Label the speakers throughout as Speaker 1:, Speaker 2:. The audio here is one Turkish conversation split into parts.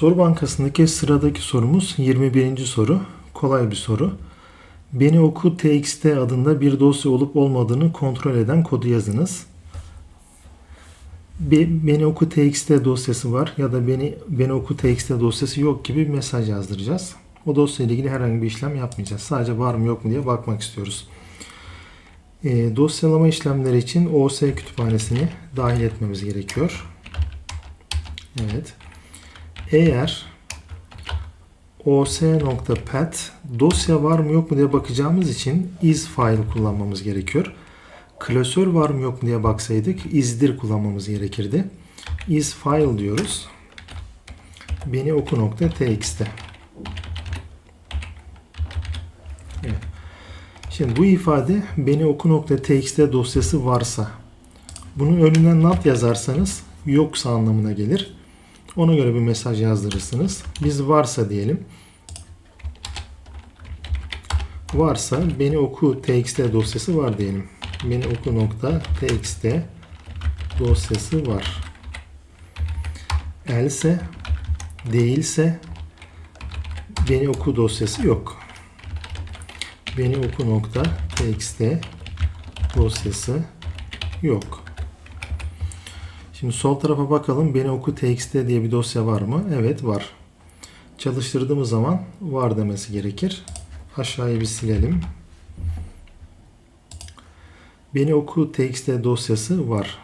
Speaker 1: Soru bankasındaki sıradaki sorumuz 21. soru. Kolay bir soru. Beni oku txt adında bir dosya olup olmadığını kontrol eden kodu yazınız. Be- Beni oku txt dosyası var ya da beni beni oku txt dosyası yok gibi bir mesaj yazdıracağız. O dosya ile ilgili herhangi bir işlem yapmayacağız. Sadece var mı yok mu diye bakmak istiyoruz. E, dosyalama işlemleri için OS kütüphanesini dahil etmemiz gerekiyor. Evet. Eğer os.pet dosya var mı yok mu diye bakacağımız için is file kullanmamız gerekiyor. Klasör var mı yok mu diye baksaydık isdir kullanmamız gerekirdi. Is file diyoruz. Beni oku.txt Evet. Şimdi bu ifade beni oku.txt dosyası varsa bunun önünden not yazarsanız yoksa anlamına gelir. Ona göre bir mesaj yazdırırsınız. Biz varsa diyelim. Varsa beni oku txt dosyası var diyelim. Beni oku nokta txt dosyası var. Else değilse beni oku dosyası yok. Beni oku nokta txt dosyası yok. Şimdi sol tarafa bakalım. Beni oku txt diye bir dosya var mı? Evet var. Çalıştırdığımız zaman var demesi gerekir. Aşağıya bir silelim. Beni oku txt dosyası var.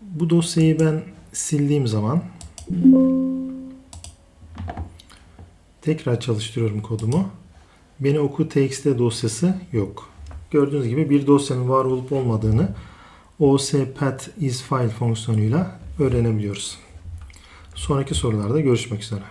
Speaker 1: Bu dosyayı ben sildiğim zaman tekrar çalıştırıyorum kodumu. Beni oku txt dosyası yok. Gördüğünüz gibi bir dosyanın var olup olmadığını OSPAT is file fonksiyonuyla öğrenebiliyoruz. Sonraki sorularda görüşmek üzere.